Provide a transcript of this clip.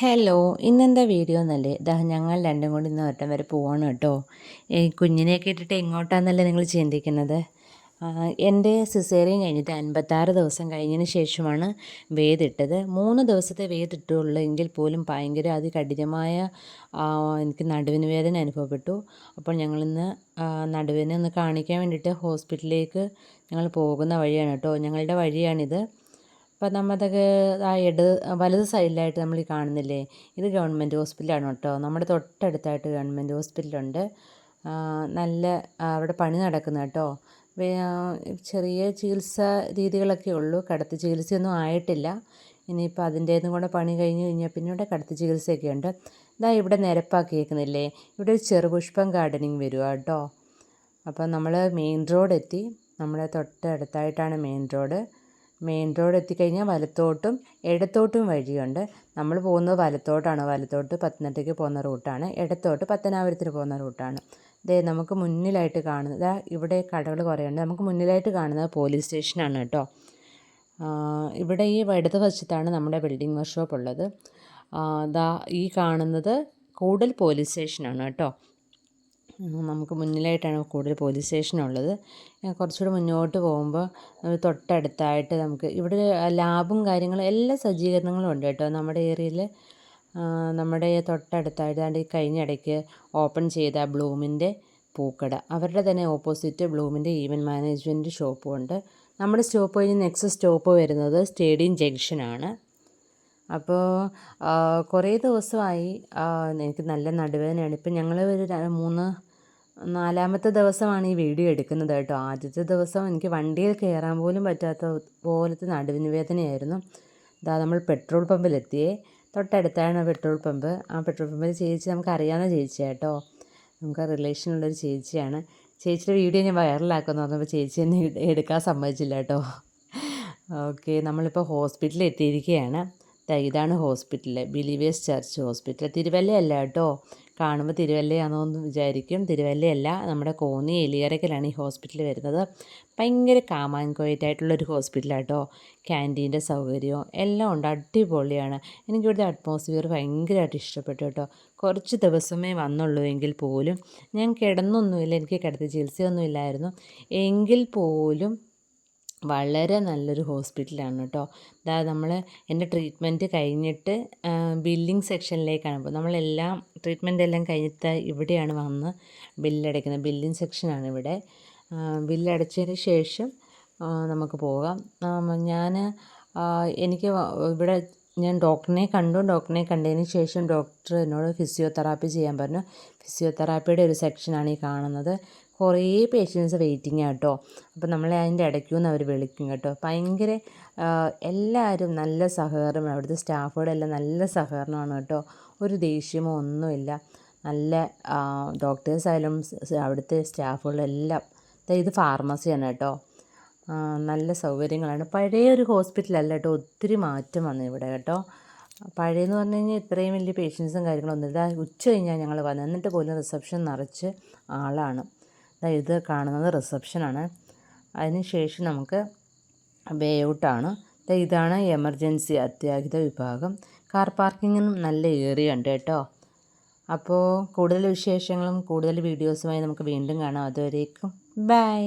Hello ഇന്നെന്താ video എന്നല്ലേ ഇതാ ഞങ്ങൾ രണ്ടും കൂടി ഇന്ന് ഒറ്റം വരെ പോവാണ് കേട്ടോ. ഈ കുഞ്ഞിനെയൊക്കെ ഇട്ടിട്ട് എങ്ങോട്ടാന്നല്ലേ നിങ്ങൾ ചിന്തിക്കുന്നത്? എന്റെ സിസേറിയൻ കഴിഞ്ഞിട്ട് അൻപത്താറ് ദിവസം കഴിഞ്ഞതിന് ശേഷമാണ് വേദിട്ടത് മൂന്ന് ദിവസത്തെ വേദിട്ടുള്ളൂ എങ്കിൽ പോലും ഭയങ്കര അതികഠിനമായ എനിക്ക് നടുവിന് വേദന അനുഭവപ്പെട്ടു. അപ്പോൾ ഞങ്ങളിന്ന് നടുവിനെ ഒന്ന് കാണിക്കാൻ വേണ്ടിയിട്ട് ഹോസ്പിറ്റലിലേക്ക് ഞങ്ങൾ പോകുന്ന വഴിയാണ് കേട്ടോ. ഞങ്ങളുടെ വഴിയാണിത്. അപ്പം നമ്മുടെ ആ ഇടത് വലത് സൈഡിലായിട്ട് നമ്മൾ ഈ കാണുന്നില്ലേ? ഇത് ഗവൺമെന്റ് ഹോസ്പിറ്റലാണ് കേട്ടോ. നമ്മുടെ തൊട്ടടുത്തായിട്ട് ഗവൺമെന്റ് ഹോസ്പിറ്റലുണ്ട്. നല്ല അവിടെ പണി നടക്കുന്ന കേട്ടോ. ചെറിയ ചികിത്സ രീതികളൊക്കെ ഉള്ളൂ. കടത്തി ചികിത്സയൊന്നും ആയിട്ടില്ല. ഇനിയിപ്പോൾ അതിന്റേതും കൂടെ പണി കഴിഞ്ഞ് കഴിഞ്ഞാൽ പിന്നെ ഇവിടെ കടത്തി ചികിത്സയൊക്കെ ഉണ്ട്. ഇതാ ഇവിടെ നിരപ്പാക്കിയേക്കുന്നില്ലേ? ഇവിടെ ഒരു ചെറുപുഷ്പം ഗാർഡനിങ് വരുക കേട്ടോ. അപ്പോൾ നമ്മൾ മെയിൻ റോഡ് എത്തി നമ്മുടെ തൊട്ടടുത്തായിട്ടാണ് മെയിൻ റോഡ്. മെയിൻ റോഡ് എത്തിക്കഴിഞ്ഞാൽ വലത്തോട്ടും ഇടത്തോട്ടും വഴിയുണ്ട്. നമ്മൾ പോകുന്നത് വലത്തോട്ടാണ്. വലത്തോട്ട് പത്തനംതിട്ടയ്ക്ക് പോകുന്ന റൂട്ടാണ്. ഇടത്തോട്ട് പത്തനാപുരത്തിന് പോകുന്ന റൂട്ടാണ്. ദേ നമുക്ക് മുന്നിലായിട്ട് കാണുന്നത്. ഇവിടെ കടകൾ കുറേ ഉണ്ട് നമുക്ക് മുന്നിലായിട്ട് കാണുന്നത് പോലീസ് സ്റ്റേഷനാണ് കേട്ടോ. ഇവിടെ ഈ ഇടത് വശത്താണ് നമ്മുടെ ബിൽഡിംഗ് വർഷോപ്പ് ഉള്ളത്. ദാ ഈ കാണുന്നത് കൂടൽ പോലീസ് സ്റ്റേഷനാണ് കേട്ടോ. നമുക്ക് മുന്നിലായിട്ടാണ് കൂടുതൽ പോലീസ് സ്റ്റേഷൻ ഉള്ളത്. കുറച്ചുകൂടി മുന്നോട്ട് പോകുമ്പോൾ തൊട്ടടുത്തായിട്ട് നമുക്ക് ഇവിടെ ലാബും കാര്യങ്ങളും എല്ലാ സജ്ജീകരണങ്ങളും ഉണ്ട് കേട്ടോ. നമ്മുടെ ഏരിയയിൽ നമ്മുടെ തൊട്ടടുത്തായിട്ട് ഈ കഴിഞ്ഞ ഇടയ്ക്ക് ഓപ്പൺ ചെയ്ത ബ്ലൂമിന്റെ പൂക്കട. അവരുടെ തന്നെ ഓപ്പോസിറ്റ് ബ്ലൂമിന്റെ ഈവന്റ് മാനേജ്മെന്റ് ഷോപ്പും ഉണ്ട്. നമ്മുടെ സ്റ്റോപ്പ് കഴിഞ്ഞ് നെക്സ്റ്റ് സ്റ്റോപ്പ് വരുന്നത് സ്റ്റേഡിയം ജംഗ്ഷനാണ് അപ്പോൾ കുറേ ദിവസമായി എനിക്ക് നല്ല നടുവേദനയാണ്. ഇപ്പം ഞങ്ങൾ ഒരു മൂന്ന് നാലാമത്തെ ദിവസമാണ് ഈ വീഡിയോ എടുക്കുന്നത് കേട്ടോ. ആദ്യത്തെ ദിവസം എനിക്ക് വണ്ടിയിൽ കയറാൻ പോലും പറ്റാത്ത പോലത്തെ നടുവിന് വേദനയായിരുന്നു ഇതാ നമ്മൾ പെട്രോൾ പമ്പിലെത്തിയേ. തൊട്ടടുത്താണ് പെട്രോൾ പമ്പ്. ആ പെട്രോൾ പമ്പിൽ ചേച്ചി നമുക്ക് അറിയാവുന്ന ചേച്ചിയാണ് കേട്ടോ. നമുക്ക് റിലേഷനുള്ളൊരു ചേച്ചിയാണ്. ചേച്ചിയുടെ വീഡിയോ ഞാൻ വൈറലാക്കുമെന്ന് പറഞ്ഞപ്പോൾ ചേച്ചി എന്നെ എടുക്കാൻ സമ്മതിച്ചില്ല കേട്ടോ. ഓക്കെ നമ്മളിപ്പോൾ ഹോസ്പിറ്റലിൽ എത്തിയിരിക്കുകയാണ് ഇതാണ് ഹോസ്പിറ്റൽ ബിലീവേഴ്സ് ചർച്ച് ഹോസ്പിറ്റൽ തിരുവല്ലയല്ല കേട്ടോ. കാണുമ്പോൾ തിരുവല്ലയാണോ എന്ന് വിചാരിക്കും. തിരുവല്ലയല്ല നമ്മുടെ കോന്നി എലിയറയ്ക്കലാണ് ഈ ഹോസ്പിറ്റൽ വരുന്നത്. ഭയങ്കര കാമാൻ ആയിട്ടുള്ളൊരു ഹോസ്പിറ്റലാണ് കേട്ടോ ക്യാന്റീന്റെ സൗകര്യവും എല്ലാം ഉണ്ട് അടിപൊളിയാണ്. എനിക്കിവിടുത്തെ അറ്റ്മോസ്ഫിയർ ഭയങ്കരമായിട്ട് ഇഷ്ടപ്പെട്ടു കേട്ടോ. കുറച്ച് ദിവസമേ വന്നുള്ളൂ എങ്കിൽ പോലും. ഞാൻ കിടന്നൊന്നുമില്ല എനിക്ക് കിടത്തി ചികിത്സയൊന്നുമില്ലായിരുന്നു. എങ്കിൽ പോലും വളരെ നല്ലൊരു ഹോസ്പിറ്റലാണ് കേട്ടോ. അതായത് നമ്മൾ എന്റെ ട്രീറ്റ്മെന്റ് കഴിഞ്ഞിട്ട് ബില്ലിംഗ് സെക്ഷനിലേക്കാണ്. അപ്പോൾ നമ്മളെല്ലാം ട്രീറ്റ്മെന്റ് എല്ലാം കഴിഞ്ഞിട്ട് ഇവിടെയാണ് വന്ന് ബില്ലടയ്ക്കുന്നത്. ബില്ലിംഗ് സെക്ഷനാണ് ഇവിടെ. ബില്ലടച്ചതിന് ശേഷം നമുക്ക് പോകാം. ഞാൻ എനിക്ക് ഇവിടെ ഞാൻ ഡോക്ടറിനെ കണ്ടു. ഡോക്ടറിനെ കണ്ടതിന് ശേഷം ഡോക്ടർ എന്നോട് ഫിസിയോതെറാപ്പി ചെയ്യാൻ പറഞ്ഞു. ഫിസിയോതെറാപ്പിയുടെ ഒരു സെക്ഷനാണ് ഈ കാണുന്നത്. കുറേ പേഷ്യൻസ് വെയിറ്റിംഗ് കേട്ടോ അപ്പോൾ നമ്മളെ അതിന്റെ ഇടയ്ക്ക് നിന്ന് അവർ വിളിക്കും കേട്ടോ. ഭയങ്കര എല്ലാവരും നല്ല സഹകരണം അവിടുത്തെ സ്റ്റാഫുകളെല്ലാം നല്ല സഹകരണമാണ് കേട്ടോ. ഒരു ദേഷ്യമോ ഒന്നുമില്ല നല്ല ഡോക്ടേഴ്സ് ആയാലും അവിടുത്തെ സ്റ്റാഫുകളെല്ലാം ഇത് ഫാർമസിയാണ് കേട്ടോ. നല്ല സൗകര്യങ്ങളാണ്. പഴയ ഒരു ഹോസ്പിറ്റലല്ല കേട്ടോ ഒത്തിരി മാറ്റം വന്നു ഇവിടെ കേട്ടോ. പഴയെന്ന് പറഞ്ഞു കഴിഞ്ഞാൽ ഇത്രയും വലിയ പേഷ്യൻസും കാര്യങ്ങളൊന്നും ഇല്ല. ഉച്ച കഴിഞ്ഞാൽ ഞങ്ങൾ വന്നു എന്നിട്ട് പോലും റിസപ്ഷൻ നിറച്ച് ആളാണ്. ഇത് കാണുന്നത് റിസപ്ഷനാണ് അതിന് ശേഷം നമുക്ക് വേ ഔട്ടാണ് ഇതാണ് എമർജൻസി അത്യാഹിത വിഭാഗം. കാർ പാർക്കിങ്ങിനും നല്ല ഏറിയ ഉണ്ട് കേട്ടോ. അപ്പോൾ കൂടുതൽ വിശേഷങ്ങളും കൂടുതൽ വീഡിയോസുമായി നമുക്ക് വീണ്ടും കാണാം. അതുവരേക്കും ബൈ